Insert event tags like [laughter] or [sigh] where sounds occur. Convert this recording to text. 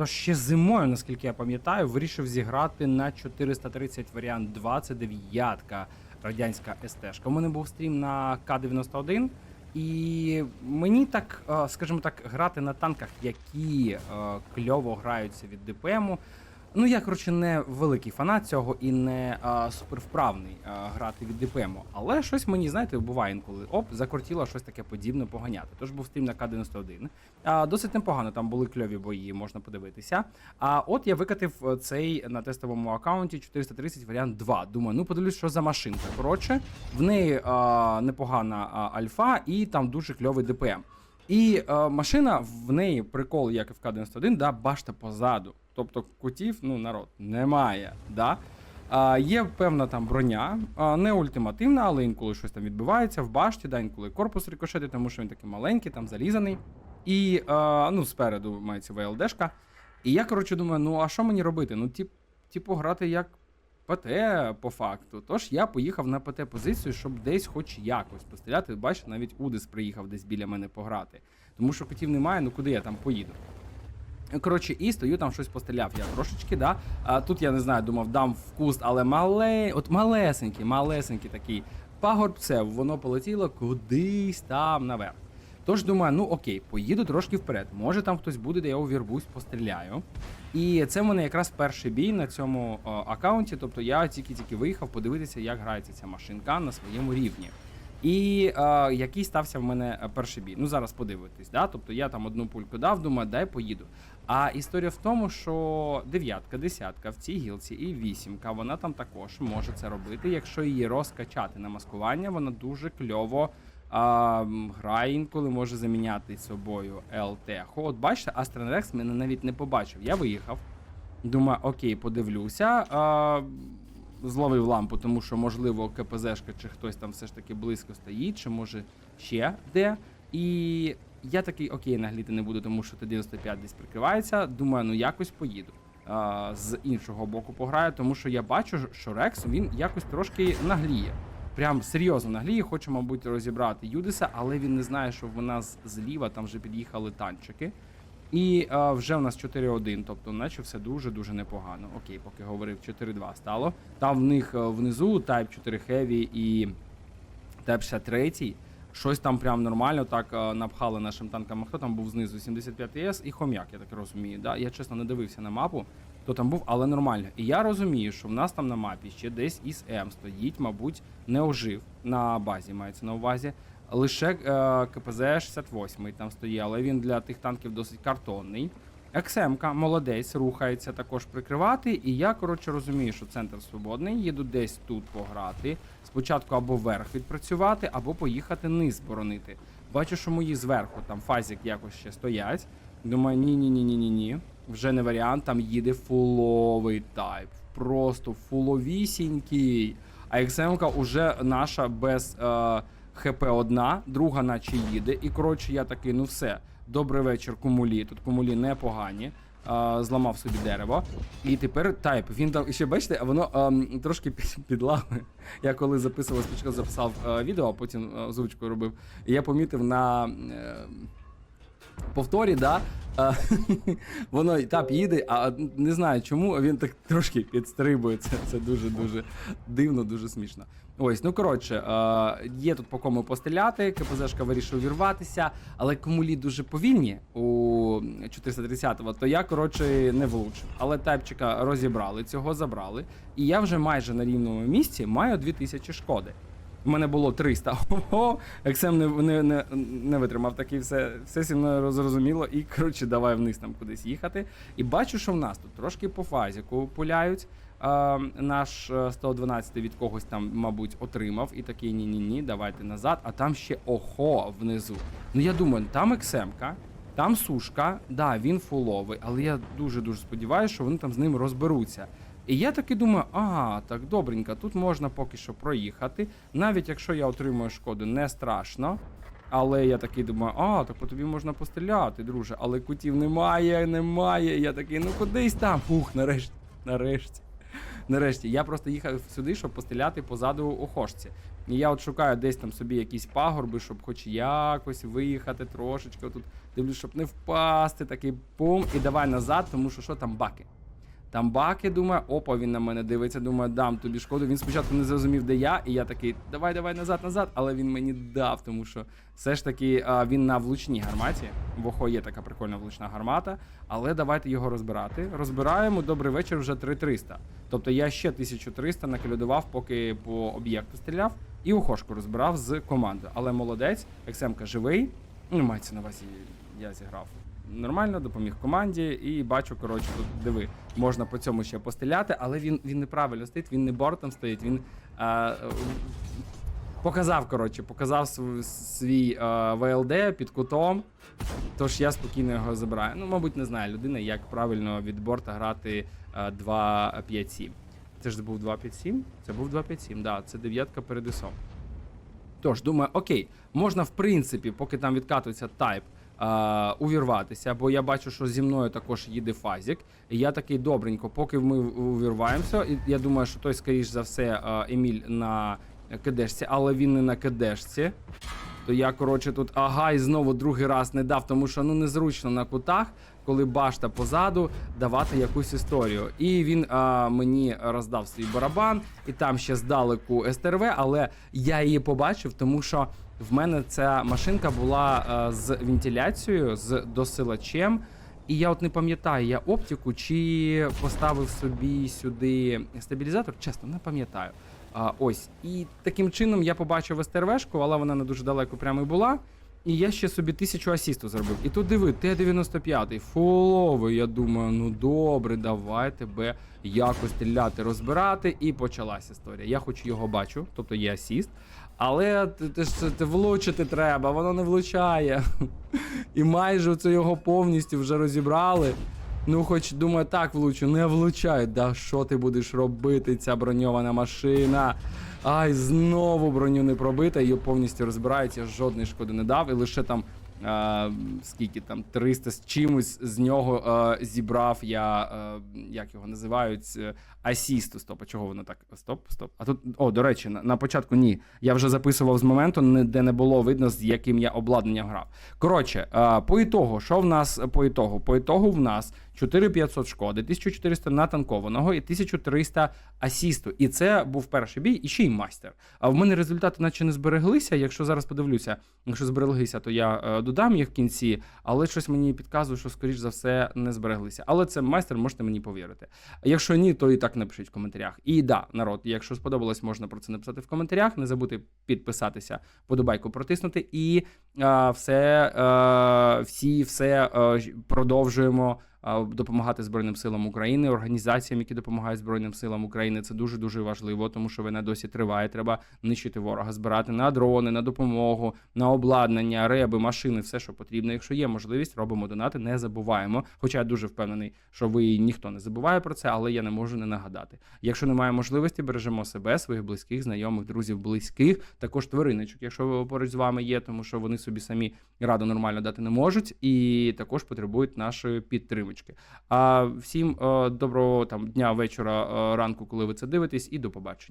Тож ще зимою, наскільки я пам'ятаю, вирішив зіграти на 430 варіант 29-ка радянська СТ. У мене був стрім на К-91, і мені так, е, скажімо так, грати на танках, які е, кльово граються від ДПМу. Ну, я, коротше, не великий фанат цього і не а, супервправний а, грати від ДПМу. Але щось мені, знаєте, буває інколи. Оп, закортіло щось таке подібне поганяти. Тож був стрім на К-91. А, досить непогано, там були кльові бої, можна подивитися. А от я викатив е, цей на тестовому аккаунті 430 варіант 2. Думаю, ну подивлюсь, що за машинка. Коротше, в неї а, непогана а, альфа і там дуже кльовий ДПМ. І е, машина в неї прикол, як і в К-91, да, башта позаду. Тобто кутів, ну, народ, немає. Да? А, є певна там броня, а, не ультимативна, але інколи щось там відбувається в башті, да, інколи корпус рикошетить, тому що він такий маленький, там залізаний. І а, ну, спереду мається ВЛДшка. І я, коротше, думаю, ну а що мені робити? Ну, тип, типу, грати як ПТ по факту. Тож я поїхав на ПТ-позицію, щоб десь хоч якось постріляти. Бачите, навіть Удис приїхав десь біля мене пограти. Тому що котів немає, ну куди я там поїду? Коротше, і стою там щось постріляв. Я трошечки, да. А тут я не знаю, думав, дам в куст, але мале, от малесенький, малесенький такий пагорбце, воно полетіло кудись там наверх. Тож думаю, ну окей, поїду трошки вперед. Може там хтось буде, де я увірвусь, постріляю. І це в мене якраз перший бій на цьому о, аккаунті. Тобто я тільки-тільки виїхав подивитися, як грається ця машинка на своєму рівні. І е, який стався в мене е, перший бій. Ну зараз подивитись, да? Тобто я там одну пульку дав, думаю, дай поїду. А історія в тому, що дев'ятка, десятка в цій гілці і вісімка, вона там також може це робити. Якщо її розкачати на маскування, вона дуже кльово а, грає інколи може заміняти собою ЛТ. От бачите, Астренрекс мене навіть не побачив. Я виїхав. Думаю, окей, подивлюся. А, зловив лампу, тому що, можливо, КПЗшка чи хтось там все ж таки близько стоїть, чи може ще де. І я такий, окей, нагліти не буду, тому що Т-95 десь прикривається. Думаю, ну якось поїду. А, з іншого боку пограю, тому що я бачу, що Рекс він якось трошки нагліє. Прям серйозно нагліє, хоче, мабуть, розібрати Юдиса, але він не знає, що в нас зліва там вже під'їхали танчики. І е, вже в нас 4-1, тобто наче все дуже-дуже непогано. Окей, поки говорив 4-2 стало. Там в них е, внизу Type 4 Heavy і Type 63. Щось там прям нормально так е, напхали нашим танкам. Хто там був знизу? 75 ес і хом'як, я так розумію. Да? Я чесно не дивився на мапу, хто там був, але нормально. І я розумію, що в нас там на мапі ще десь із М стоїть, мабуть, не ожив на базі, мається на увазі. Лише е, КПЗ 68 там стоїть, але він для тих танків досить картонний. XM-ка, молодець, рухається також прикривати. І я, коротше, розумію, що центр свободний, їду десь тут пограти. Спочатку або вверх відпрацювати, або поїхати низ боронити. Бачу, що мої зверху там фазік якось ще стоять. Думаю, ні-ні-ні-ні-ні-ні. Вже не варіант, там їде фуловий тайп. Просто фуловісінький. А XM-ка уже наша без. Е, ХП одна, друга наче їде. І коротше, я такий, ну все. Добрий вечір, кумулі. Тут кумулі непогані. А, зламав собі дерево. І тепер тайп. Він там ще бачите, воно ем, трошки під, підлагує. Я коли записував, спочатку записав е, відео, а потім е, озвучку робив. І я помітив на. Е, повторі, да, а, [laughs] воно і так їде, а не знаю чому, він так трошки підстрибує. Це, це дуже-дуже дивно, дуже смішно. Ось, ну коротше, е, є тут по кому постріляти, КПЗшка вирішив вірватися, але комулі дуже повільні у 430-го, то я, коротше, не влучив. Але тайпчика розібрали, цього забрали. І я вже майже на рівному місці маю 2000 шкоди. У мене було 300. [laughs] Ого, Ексем не, не, не, не витримав такий все, все зі мною зрозуміло. І коротше, давай вниз там кудись їхати. І бачу, що в нас тут трошки по фазіку пуляють. Е, наш е, 112 від когось там, мабуть, отримав. І такий ні-ні-ні, давайте назад. А там ще охо внизу. Ну я думаю, там Ексемка. Там сушка, да, він фуловий, але я дуже-дуже сподіваюся, що вони там з ним розберуться. І я таки думаю, ага, так добренько, тут можна поки що проїхати. Навіть якщо я отримую шкоду, не страшно. Але я такий думаю, а, так по тобі можна постріляти, друже. Але кутів немає, немає. Я такий, ну кудись там. Фух, нарешті, нарешті. Нарешті, я просто їхав сюди, щоб постріляти позаду охошці. І я от шукаю десь там собі якісь пагорби, щоб хоч якось виїхати трошечки. Тут дивлюсь, щоб не впасти, такий пум, і давай назад, тому що що там баки. Там баки, думаю, опа, він на мене дивиться, думаю, дам тобі шкоду. Він спочатку не зрозумів, де я, і я такий, давай, давай назад, назад. Але він мені дав, тому що все ж таки а, він на влучній гарматі. В ОХО є така прикольна влучна гармата. Але давайте його розбирати. Розбираємо добрий вечір вже 3300. Тобто я ще 1300 накалюдував, поки по об'єкту стріляв, і охошку розбирав з командою. Але молодець, XM-ка живий. Ну, мається на увазі, я зіграв нормально, допоміг команді, і бачу, коротше, тут диви, можна по цьому ще постріляти, але він, він неправильно стоїть, він не бортом стоїть, він а, е, показав, коротше, показав свій, свій а, ВЛД під кутом. Тож я спокійно його забираю. Ну, мабуть, не знає людина, як правильно від борта грати а, 2-5-7. Це ж був 2-5-7? Це був 2-5-7, да, це дев'ятка перед ісом. Тож, думаю, окей, можна, в принципі, поки там відкатується тайп, увірватися, бо я бачу, що зі мною також їде фазік. І я такий добренько, поки ми увірваємося, і я думаю, що той, скоріш за все, Еміль на кедешці, але він не на кедешці. То я, коротше, тут ага, і знову другий раз не дав, тому що ну незручно на кутах, коли башта позаду, давати якусь історію. І він а, мені роздав свій барабан, і там ще здалеку СТРВ, але я її побачив, тому що в мене ця машинка була а, з вентиляцією, з досилачем. І я от не пам'ятаю, я оптику чи поставив собі сюди стабілізатор, чесно, не пам'ятаю. А, ось. І таким чином я побачив СТРВшку, але вона не дуже далеко прямо і була. І я ще собі тисячу асісту зробив. І тут диви, Т-95, фуловий. Я думаю, ну добре, давай тебе якось стріляти, розбирати. І почалась історія. Я хоч його бачу, тобто є асіст. Але ти, ж- ти влучити треба, воно не влучає. [laughs] І майже це його повністю вже розібрали. Ну, хоч думаю, так влучу, не влучай. Да що ти будеш робити, ця броньована машина? Ай, знову броню не пробита, її повністю розбирають, я жодної шкоди не дав, і лише там. А, скільки там 300 з чимось з нього а, зібрав я, а, як його називають, е, асісту. Стоп, а чого воно так? Стоп, стоп. А тут, о, до речі, на, на початку ні. Я вже записував з моменту, не- де не було видно, з яким я обладнанням грав. Коротше, а, по ітогу, що в нас по ітогу? По ітогу в нас 4500 шкоди, 1400 натанкованого і 1300 асісту. І це був перший бій, і ще й майстер. А в мене результати наче не збереглися. Якщо зараз подивлюся, якщо збереглися, то я е, додам їх в кінці, але щось мені підказує, що скоріш за все не збереглися. Але це майстер, можете мені повірити. Якщо ні, то і так напишіть в коментарях. І да, народ, якщо сподобалось, можна про це написати в коментарях. Не забудьте підписатися, подобайку протиснути. І е, все, е, всі все ж- продовжуємо а, допомагати Збройним силам України, організаціям, які допомагають Збройним силам України. Це дуже дуже важливо, тому що війна досі триває. Треба нищити ворога, збирати на дрони, на допомогу, на обладнання, реби, машини, все, що потрібно. Якщо є можливість, робимо донати, не забуваємо. Хоча я дуже впевнений, що ви ніхто не забуває про це, але я не можу не нагадати. Якщо немає можливості, бережемо себе, своїх близьких, знайомих, друзів, близьких, також твариночок, якщо поруч з вами є, тому що вони собі самі раду нормально дати не можуть, і також потребують нашої підтримки. А всім е, доброго там дня, вечора, е, ранку, коли ви це дивитесь, і до побачення.